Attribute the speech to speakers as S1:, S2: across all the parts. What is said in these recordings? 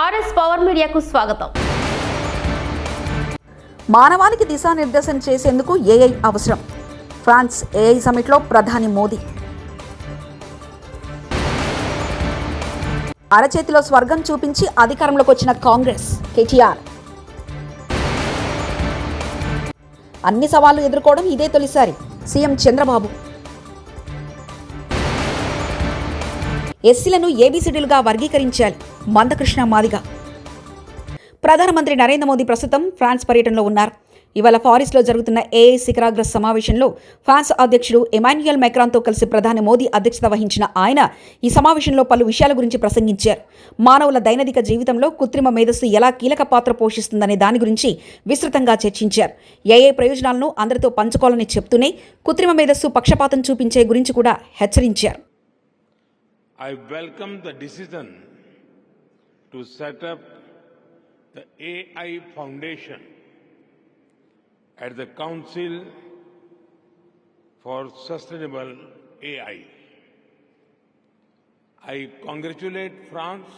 S1: RS power మీడియాకు స్వాగతం.
S2: మానవానికి దిశానిర్దేశం చేసేందుకు ఏఐ అవసరం. ఫ్రాన్స్ ఏఐ సమిట్లో ప్రధాని మోదీ. అరచేతిలో స్వర్గం చూపించి అధికారంలోకి వచ్చిన కాంగ్రెస్ కేటీఆర్. అన్ని సవాళ్ళు ఎదుర్కోవడం ఇదే తొలిసారి. సీఎం చంద్రబాబు. ఎస్సీలను ఏబీసీడీలుగా వర్గీకరించాలి. మందకృష్ణ మాదిగ. ప్రధానమంత్రి నరేంద్ర మోదీ ప్రస్తుతం ఫ్రాన్స్ పర్యటనలో ఉన్నారు. ఇవాళ ఫారిస్లో జరుగుతున్న ఏఐ శిఖరాగ్ర సమావేశంలో ఫ్రాన్స్ అధ్యక్షుడు ఎమాన్యుయల్ మెక్రాన్తో కలిసి ప్రధాని మోదీ అధ్యక్షత వహించిన ఆయన ఈ సమావేశంలో పలు విషయాల గురించి ప్రసంగించారు. మానవుల దైనందిక జీవితంలో కృత్రిమ మేధస్సు ఎలా కీలక పాత్ర పోషిస్తుందనే దాని గురించి విస్తృతంగా చర్చించారు. ఏఏ ప్రయోజనాలను అందరితో పంచుకోవాలని చెప్తూనే కృత్రిమ మేధస్సు పక్షపాతం చూపించే గురించి కూడా హెచ్చరించారు.
S3: I welcome the decision to set up the AI Foundation at the Council for Sustainable AI. I congratulate France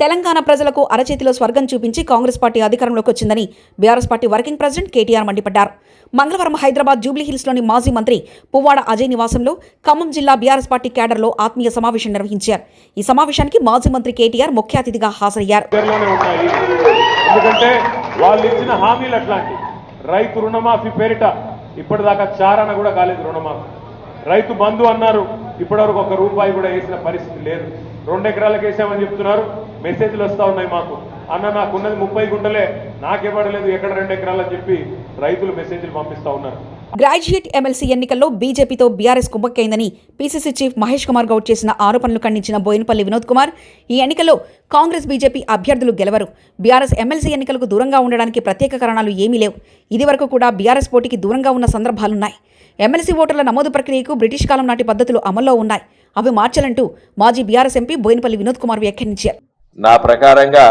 S2: Telangana ప్రజలకు అరచేతిలో స్వర్గం చూపించి కాంగ్రెస్ పార్టీ అధికారంలోకి వచ్చిందని BRS party working president KTR మండిపడ్డారు. మంగళవారం హైదరాబాద్ జూబ్లీహిల్స్లోని మాజీ మంత్రి పువ్వాడ అజయ్ నివాసంలో ఖమ్మం జిల్లా బీఆర్ఎస్ పార్టీ క్యాడర్లో ఆత్మీయ సమావేశం నిర్వహించారు. ఈ సమావేశానికి మాజీ మంత్రి కేటీఆర్ ముఖ్య అతిథిగా హాజరయ్యారు.
S4: దగ్గరలోనే ఉంటాయి. ఎందుకంటే వాళ్ళు ఇచ్చిన హామీలు అట్లాంటి. రైతు రుణమాఫీ పేరిట ఇప్పటిదాకా చారణ కూడా కాలేదు రుణమాఫీ. రైతు బంధు అన్నారు ఇప్పటివరకు ఒక రూపాయి కూడా వేసిన పరిస్థితి లేదు. రెండు ఎకరాలకు వేసామని చెప్తున్నారు. మెసేజ్లు వస్తా ఉన్నాయి మాకు. అన్న నాకున్నది ముప్పై గుంటలే. నాకివ్వడలేదు ఎక్కడ రెండు ఎకరాలు అని చెప్పి రైతులు మెసేజ్లు పంపిస్తా ఉన్నారు.
S2: గ్రాడ్యుయేట్ ఎమ్మెల్సీ ఎన్నికల్లో బీజేపీతో బీఆర్ఎస్ కుంభక్కైందని పీసీసీ చీఫ్ మహేష్ కుమార్ గౌడ్ చేసిన ఆరోపణలు ఖండించిన బోయినపల్లి వినోద్ కుమార్ ఈ ఎన్నికల్లో కాంగ్రెస్ బీజేపీ అభ్యర్థులు గెలవరు. బీఆర్ఎస్ ఎమ్మెల్సీ ఎన్నికలకు దూరంగా ఉండడానికి ప్రత్యేక కారణాలు ఏమీ లేవు. ఇదివరకు కూడా బీఆర్ఎస్ పోటీకి దూరంగా ఉన్న సందర్భాలున్నాయి. ఎమ్మెల్సీ ఓటర్ల నమోదు ప్రక్రియకు బ్రిటిష్ కాలం నాటి పద్ధతులు అమల్లో ఉన్నాయి. అవి మార్చాలంటూ మాజీ బీఆర్ఎస్ ఎంపీ బోయినపల్లి వినోద్ కుమార్ వ్యాఖ్యానించారు.
S5: నా ప్రకారంగా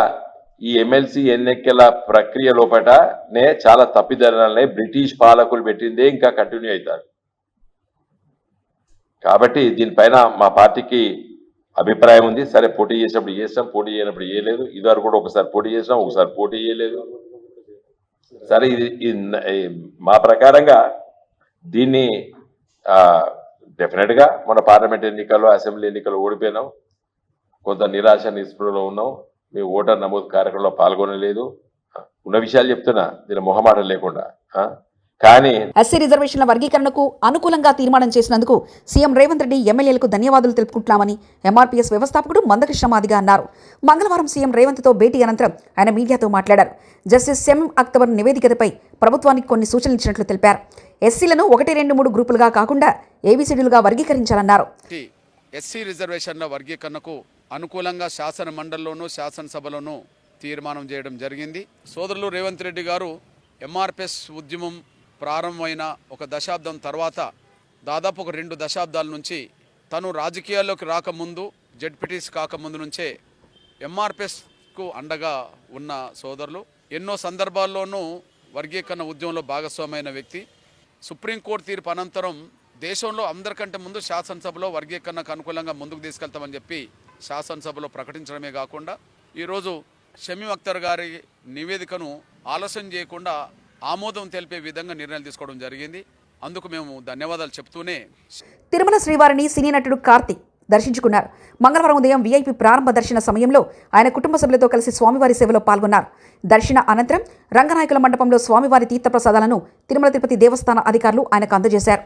S5: ఈ ఎమ్మెల్సీ ఎన్నికల ప్రక్రియ లోపటనే చాలా తప్పిదనాలనే బ్రిటిష్ పాలకులు పెట్టిందే ఇంకా కంటిన్యూ అవుతారు. కాబట్టి దీనిపైన మా పార్టీకి అభిప్రాయం ఉంది. సరే పోటీ చేసినప్పుడు చేస్తాం పోటీ చేయనప్పుడు చేయలేదు. ఇదివరకు కూడా ఒకసారి పోటీ చేసినాం ఒకసారి పోటీ చేయలేదు. సరే ఇది మా ప్రకారంగా దీన్ని డెఫినెట్గా మన పార్లమెంట్ ఎన్నికల్లో అసెంబ్లీ ఎన్నికల్లో ఓడిపోయినాం. కొంత నిరాశ నిస్పృహలో ఉన్నాం. మీ ఓటర్ నమోదు కార్యక్రమంలో పాల్గొనలేదు. ఉన్న విషయాలు చెప్తున్నా దీని మొహమాటం లేకుండా? కానీ
S2: ఎస్సీ రిజర్వేషన్ల వర్గీకరణకు అనుకూలంగా తీర్మానం చేసినందుకు సీఎం రేవంత్ రెడ్డి ఎమ్మెల్యేలకు ధన్యవాదాలు తెలుపుకుంటున్నామని ఎంఆర్పీఎస్ వ్యవస్థాపకుడు మందకృష్ణ మాదిగా అన్నారు. మంగళవారం సీఎం రేవంత్తో భేటీ అనంతరం ఆయన మీడియాతో మాట్లాడారు. జస్టిస్ సెమ్ అక్టోబర్ నివేదికపై ప్రభుత్వానికి కొన్ని సూచనలు ఇచ్చినట్లు తెలిపారు. ఎస్సీలను ఒకటి రెండు మూడు గ్రూపులుగా కాకుండా ఏబీసీడీలుగా వర్గీకరించాలన్నారు.
S6: ఎస్సీ రిజర్వేషన్ల వర్గీకరణకు అనుకూలంగా శాసన మండలిలోనూ శాసనసభలోనూ తీర్మానం చేయడం జరిగింది. సోదరులు రేవంత్ రెడ్డి గారు ఎంఆర్పిఎస్ ఉద్యమం ప్రారంభమైన ఒక దశాబ్దం తర్వాత దాదాపు ఒక రెండు దశాబ్దాల నుంచి తను రాజకీయాల్లోకి రాకముందు జడ్పీటీస్ కాకముందు నుంచే ఎంఆర్పిఎస్కు అండగా ఉన్న సోదరులు. ఎన్నో సందర్భాల్లోనూ వర్గీకరణ ఉద్యమంలో భాగస్వామైన వ్యక్తి. సుప్రీంకోర్టు తీర్పు అనంతరం దేశంలో అందరికంటే ముందు శాసనసభలో వర్గీకరణకు అనుకూలంగా ముందుకు తీసుకెళ్తామని చెప్పి శాసనసభలో ప్రకటించడమే కాకుండా ఈరోజు షమీ అఖ్తర్ గారి నివేదికను ఆలస్యం చేయకుండా ఆమోదం తెలిపే విధంగా నిర్ణయాలు తీసుకోవడం జరిగింది. అందుకు మేము ధన్యవాదాలు చెప్తూనే
S2: తిరుమల శ్రీవారిని సినీ నటుడు కార్తీక్ దర్శించుకున్నారు. మంగళవారం ఉదయం వీఐపీ ప్రారంభ దర్శన సమయంలో ఆయన కుటుంబ సభ్యులతో కలిసి స్వామివారి సేవలో పాల్గొన్నారు. దర్శన అనంతరం రంగనాయకుల మండపంలో స్వామివారి తీర్థప్రసాదాలను తిరుమల తిరుపతి దేవస్థాన అధికారులు ఆయనకు అందజేశారు.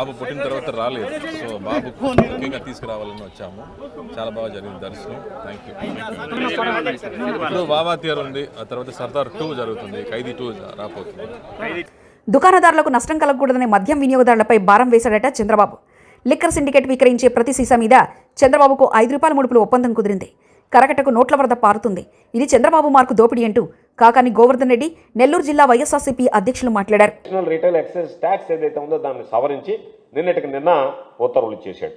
S7: బాబు పుట్టిన తర్వాత రాలేదు. సో బాబు ముఖ్యంగా తీసుకురావాలని వచ్చాము. చాలా బాగా జరిగింది దర్శనం. థ్యాంక్ యూ ఇప్పుడు బాబా తీర్ ఉంది. ఆ తర్వాత సర్దార్ టూ జరుగుతుంది. ఖైదీ టూ రాబోతుంది.
S2: దుకాణదారులకు నష్టం కలగకూడదనే మద్యం వినియోగదారులపై భారం వేశాడట చంద్రబాబు. లిక్కర్ సిండికేట్ విక్రయించే ప్రతి సీసా మీద చంద్రబాబుకు ఐదు రూపాయల ముడుపులు ఒప్పందం కుదిరింది. కరకటకు నోట్ల వరద పారుతుంది. ఇది చంద్రబాబు మార్కు దోపిడీ అంటూ కాకాని గోవర్ధన్ రెడ్డి నెల్లూరు జిల్లా వైఎస్ఆర్సీపీ అధ్యక్షులు మాట్లాడారు.
S8: నేషనల్ రీటైల్ ఎక్సైజ్ ట్యాక్స్ ఏదైతే ఉందో దాన్ని సవరించి నిన్నటికి నిన్న ఉత్తర్వులు ఇచ్చేశాడు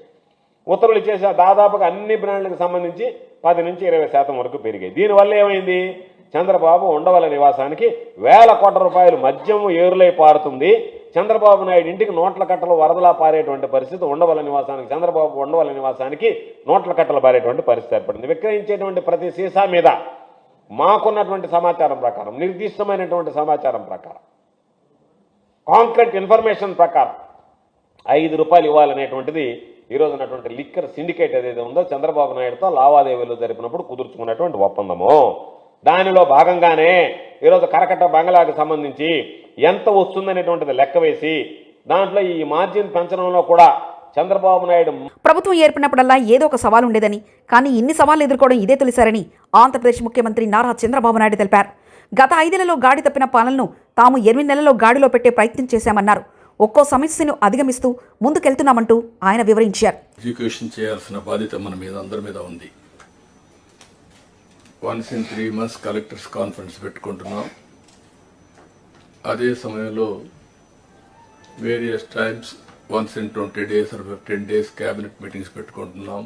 S8: ఉత్తర్వులు ఇచ్చేసి దాదాపుగా అన్ని బ్రాండ్లకు సంబంధించి పది నుంచి ఇరవై శాతం వరకు పెరిగాయి. దీనివల్ల ఏమైంది? చంద్రబాబు ఉండవల నివాసానికి వేల కోట్ల రూపాయలు మద్యం ఏరులై పారుతుంది. చంద్రబాబు నాయుడు ఇంటికి నోట్ల కట్టలు వరదలా పారేటువంటి పరిస్థితి ఉండవల నివాసానికి చంద్రబాబు ఉండవల నివాసానికి నోట్ల కట్టలు పారేటువంటి పరిస్థితి ఏర్పడింది. విక్రయించేటువంటి ప్రతి సీసా మీద మాకున్నటువంటి సమాచారం ప్రకారం నిర్దిష్టమైనటువంటి సమాచారం ప్రకారం కాంక్రీట్ ఇన్ఫర్మేషన్ ప్రకారం ఐదు రూపాయలు ఇవ్వాలనేటువంటిది ఈరోజు ఉన్నటువంటి లిక్కర్ సిండికేట్ ఏదైతే ఉందో చంద్రబాబు నాయుడుతో లావాదేవీలు జరిపినప్పుడు కుదుర్చుకున్నటువంటి ఒప్పందము. దానిలో భాగంగానే ఈరోజు కరకట్ట బంగ్లాకు సంబంధించి ఎంత వస్తుందనేటువంటిది లెక్క వేసి దాంట్లో ఈ మార్జిన్ పెంచడంలో కూడా చంద్రబాబు నాయుడు
S2: ప్రభుత్వం ఏర్పడినప్పుడల్లా ఏదో ఒక సవాల్ ఉండేదని కానీ ఇన్ని సవాళ్ళు ఎదుర్కోవడం ఇదే తొలిసారని ఆంధ్రప్రదేశ్ ముఖ్యమంత్రి నారా చంద్రబాబు నాయుడు తెలిపారు. గత ఐదేళ్ళలో గాడి తప్పిన పాలనను తాము ఎనిమిది నెలల్లో గాడిలో పెట్టే ప్రయత్నం చేశామన్నారు. ఒక్కో సమస్యను అధిగమిస్తూ ముందుకెళ్తున్నామంటూ ఆయన వివరించారు.
S9: ఎడ్యుకేషన్ చేయాల్సిన బాధ్యత మన మీద అందరి మీద ఉంది. Once in three months collectors conference పెట్టుకుంటున్నాం. అదే సమయంలో various times once in twenty days or fifteen days cabinet meetings పెట్టుకుంటున్నాం.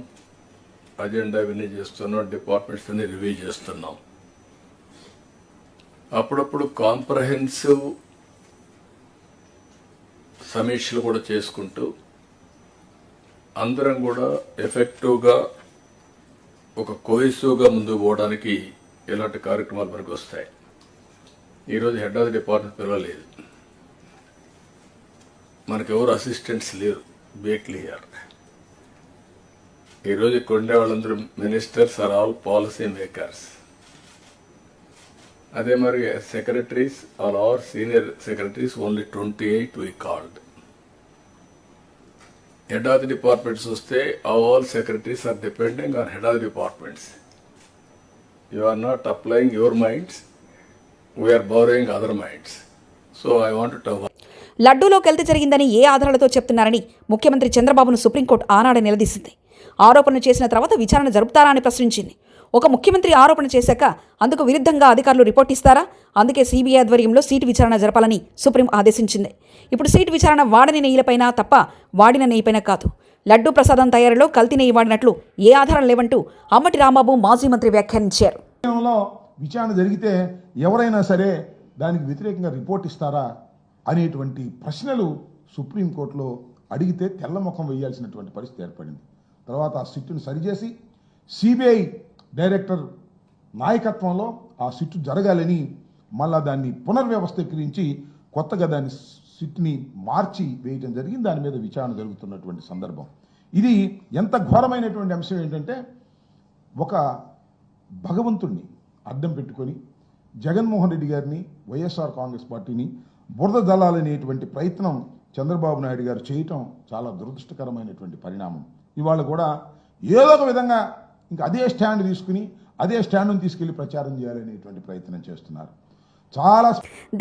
S9: అజెండా ఇవన్నీ చేస్తున్నాం డిపార్ట్మెంట్స్ అన్ని రివ్యూ చేస్తున్నాం. అప్పుడప్పుడు కాంప్రహెన్సివ్ సమీక్షలు కూడా చేసుకుంటూ అందరం కూడా ఎఫెక్టివ్గా ఒక కోహెసివ్గా ముందుకు పోవడానికి ఇలాంటి కార్యక్రమాలు మనకు వస్తాయి. ఈరోజు హెడ్ ఆఫ్ ది డిపార్ట్మెంట్ పిలవలేదు. మనకు ఎవరు అసిస్టెంట్స్ లేరు బేక్లియర్ ఈరోజు ఇక్కడ ఉండే వాళ్ళందరూ ministers are all policy makers అదే మరి secretaries are are senior secretaries only twenty eight we called head of the departments వస్తే all secretaries are depending on head of the departments you are not applying your minds we're boring other minds so I want to
S2: లడ్డూలో కెల్తి జరిగిందని ఏ ఆధారాలతో చెప్తున్నారని ముఖ్యమంత్రి చంద్రబాబును supreme court ఆనాడు నిలదీసింది. ఆరోపణలు చేసిన తర్వాత విచారణ జరుపుతారా అని ప్రశ్నించింది. ఒక ముఖ్యమంత్రి ఆరోపణ చేశాక అందుకు విరుద్ధంగా అధికారులు రిపోర్ట్ ఇస్తారా? అందుకే సీబీఐ ఆధ్వర్యంలో సీటు విచారణ జరపాలని సుప్రీం ఆదేశించింది. ఇప్పుడు సీటు విచారణ వాడని నెయ్యిలపైన తప్ప వాడిన నెయ్యిపైన కాదు. లడ్డూ ప్రసాదం తయారీలో కల్తీ నెయ్యి వాడినట్లు ఏ ఆధారం లేవంటూ అమ్మటి రాంబాబు మాజీ మంత్రి వ్యాఖ్యానించారు.
S10: విచారణ జరిగితే ఎవరైనా సరే దానికి వ్యతిరేకంగా రిపోర్ట్ ఇస్తారా? అనేటువంటి ప్రశ్నలు సుప్రీంకోర్టులో అడిగితే తెల్లముఖం వేయాల్సినటువంటి పరిస్థితి ఏర్పడింది. తర్వాత ఆ సిట్టును సరిచేసి సిబిఐ డైరెక్టర్ నాయకత్వంలో ఆ సిట్టు జరగాలని మళ్ళా దాన్ని పునర్వ్యవస్థీకరించి కొత్తగా దాన్ని సిట్ని మార్చి వేయటం జరిగింది. దాని మీద విచారణ జరుగుతున్నటువంటి సందర్భం. ఇది ఎంత ఘోరమైనటువంటి అంశం ఏంటంటే ఒక భగవంతుణ్ణి అడ్డం పెట్టుకొని జగన్మోహన్ రెడ్డి గారిని వైఎస్ఆర్ కాంగ్రెస్ పార్టీని బురద దళాలనేటువంటి ప్రయత్నం చంద్రబాబు నాయుడు గారు చేయటం చాలా దురదృష్టకరమైనటువంటి పరిణామం. ఇవాళ కూడా ఏదో ఒక విధంగా ఇంకా అదే స్టాండ్ తీసుకుని అదే స్టాండ్ను తీసుకెళ్ళి ప్రచారం చేయాలనేటువంటి ప్రయత్నం చేస్తున్నారు. చాలా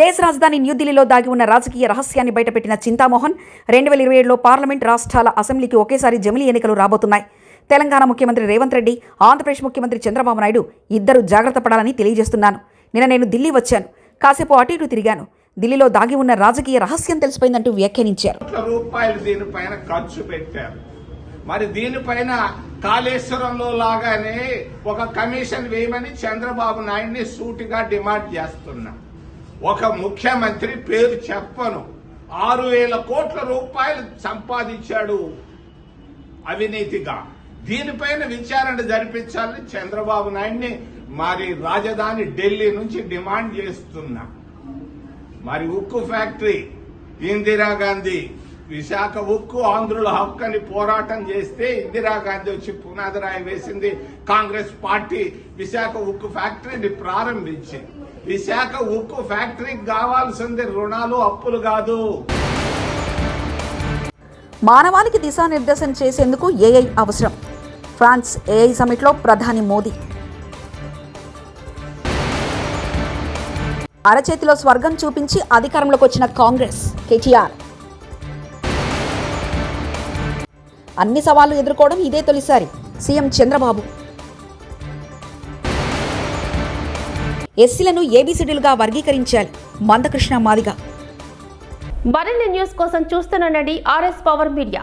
S2: దేశ రాజధాని న్యూఢిల్లీలో దాగి ఉన్న రాజకీయ రహస్యాన్ని బయటపెట్టిన చింతామోహన్ రెండు వేల ఇరవై ఏడులో పార్లమెంట్ రాష్ట్రాల అసెంబ్లీకి ఒకేసారి జమిలీ ఎన్నికలు రాబోతున్నాయి. తెలంగాణ ముఖ్యమంత్రి రేవంత్ రెడ్డి ఆంధ్రప్రదేశ్ ముఖ్యమంత్రి చంద్రబాబు నాయుడు ఇద్దరు జాగ్రత్త పడాలని తెలియజేస్తున్నాను. నిన్న నేను ఢిల్లీ వచ్చాను. కాసేపు అటు ఇటు తిరిగాను. ఢిల్లీలో దాగి ఉన్న రాజకీయ రహస్యం తెలిసిపోయిందంటూ వ్యాఖ్యానించారు.
S11: రూపాయలు దీనిపైన ఖర్చు పెట్టారు. మరి దీనిపైన కాళేశ్వరంలో లాగానే ఒక కమిషన్ వేయమని చంద్రబాబు నాయుడిని సూటిగా డిమాండ్ చేస్తున్నా. ఒక ముఖ్యమంత్రి పేరు చెప్పను. ఆరు వేల కోట్ల రూపాయలు సంపాదించాడు అవినీతిగా. దీనిపైన విచారణ జరిపించాలని చంద్రబాబు నాయుడిని మరి రాజధాని ఢిల్లీ నుంచి డిమాండ్ చేస్తున్నా. మరి ఉక్కు ఫ్యాక్టరీ ఇందిరాగాంధీ విశాఖ ఉక్కు ఆంధ్రుల హక్కుని పోరాటం చేస్తే ఇందిరాగాంధీ వచ్చి పునాది రాయి వేసింది. కాంగ్రెస్ పార్టీ విశాఖ ఉక్కు ఫ్యాక్టరీని ప్రారంభించింది. విశాఖ ఉక్కు ఫ్యాక్టరీకి కావాల్సింది రుణాలు అప్పులు కాదు.
S2: మానవాళికి దిశానిర్దేశం చేసేందుకు ఏఐ అవసరం. ఫ్రాన్స్ ఏఐ సమిట్లో ప్రధాని మోదీ అరచేతిలో స్వర్గం చూపించి అధికారంలోకి వచ్చిన కాంగ్రెస్ కేటీఆర్. అన్ని సవాళ్ళు ఎదుర్కోవడం ఇదే తొలిసారి. సీఎం చంద్రబాబు. ఎస్సీలను ఏబీసీడీలుగా వర్గీకరించాలి. మందకృష్ణ మాదిగ.
S1: మరిన్ని న్యూస్ కోసం చూస్తున్న ఆర్ఎస్ పవర్ మీడియా.